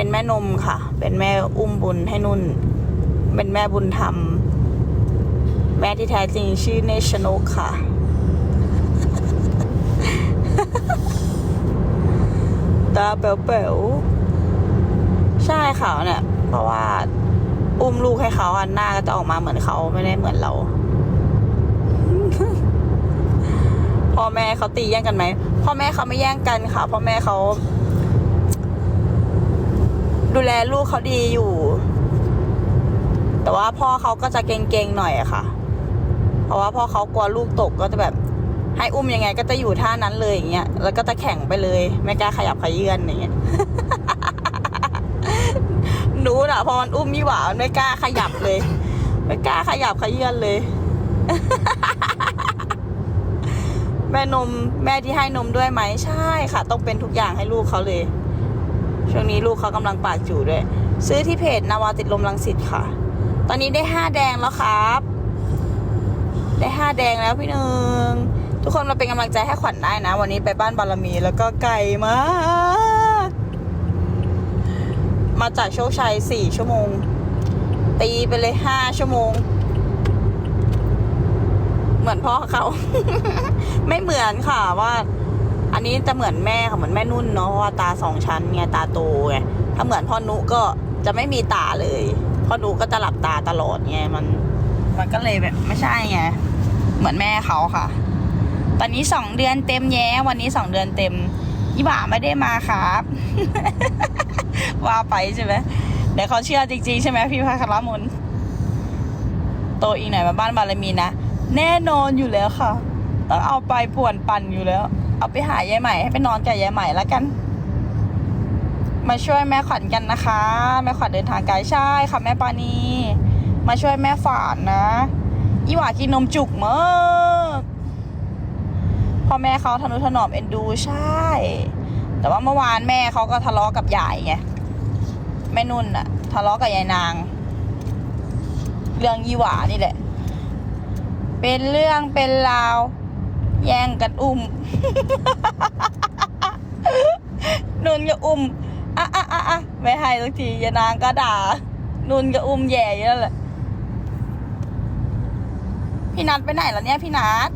เป็นแม่นมค่ะ เป็นแม่อุ้มบุญให้นุ่น เป็นแม่บุญธรรม แม่ที่แท้จริงชื่อเนชนกค่ะ ตาเป๋วๆใช่ค่ะเนี่ย เพราะว่าอุ้มลูกให้เขาอันหน้าก็จะออกมาเหมือนเขาไม่ได้เหมือนเรา พ่อแม่เขาตีแย่งกันไหมพ่อแม่เขาไม่แย่งกันค่ะ พ่อแม่เขา ดูแลลูกเขาดีอยู่ แต่ว่าพ่อเขาก็จะเก่งๆหน่อยอะค่ะ เพราะว่าพ่อเขากลัวลูกตกก็จะแบบ ให้อุ้มยังไงก็จะอยู่ท่านั้นเลยอย่างเงี้ย แล้วก็จะแข่งไปเลย ไม่กล้าขยับขยื่นอย่างเงี้ยหนูน่ะพอมันอุ้มยี่หว่ามันไม่กล้าขยับเลย ไม่กล้าขยับขยื่นเลย แม่นมแม่ที่ให้นมด้วยไหมใช่ค่ะ ต้องเป็นทุกอย่างให้ลูกเขาเลย ช่วงนี้ลูกเขากำลังปากจูด้วย ซื้อที่เพจนาวาติดลมลังสิตค่ะ ตอนนี้ได้ห้าแดงแล้วครับ ได้ห้าแดงแล้วพี่หนึ่งทุกคนมาเป็นกำลังใจให้ขวัญได้นะ วันนี้ไปบ้านบารมีแล้วก็ไกลมาก มาจากโชคชัยสี่ชั่วโมง ตีไปเลยห้าชั่วโมง เหมือนพ่อเขา ไม่เหมือนค่ะว่า อันนี้จะเหมือนแม่ค่ะเหมือนแม่นุ่นเนาะเพราะว่าตาสองชั้นไงตาโตไงถ้าเหมือนพ่อนุก็จะไม่มีตาเลยพ่อนุก็จะหลับตาตลอดไงมัน มันก็เลยแบบไม่ใช่ไงเหมือนแม่เขาค่ะ ตอนนี้สองเดือนเต็มแย้วันนี้สองเดือนเต็มยี่บ่าไม่ได้มาครับว่าไปใช่ไหมเดี๋ยวเขาเชื่อจริงๆใช่ไหมพี่พาคารมุนโตอีกหน่อยมาบ้านบารมีนะแน่นอนอยู่แล้วค่ะต้องเอาไปป่วนปั่นอยู่แล้ว เอาไปหายายใหม่ให้ไปนอนกับยายใหม่แล้วกัน มาช่วยแม่ขวัญกันนะคะ แม่ขวัญเดินทางไกลใช่ค่ะแม่ปานีมาช่วยแม่ฝานนะอีหว่ากินนมจุกมากพ่อแม่เขาทนุถนอมเอ็นดูใช่ แต่ว่าเมื่อวานแม่เขาก็ทะเลาะกับยายไงแม่นุ่นอะทะเลาะกับยายนาง เรื่องยี่หวานี่แหละ เป็นเรื่องเป็นราว แย่งกันอุ้มนุ่นก็อุ้มอะอะอะอะไม่ให้สักทียานางก็ด่า นุ่นก็อุ้มแย่อยู่นั่นแหละพี่นัดไปไหนแล้วเนี่ยพี่นัด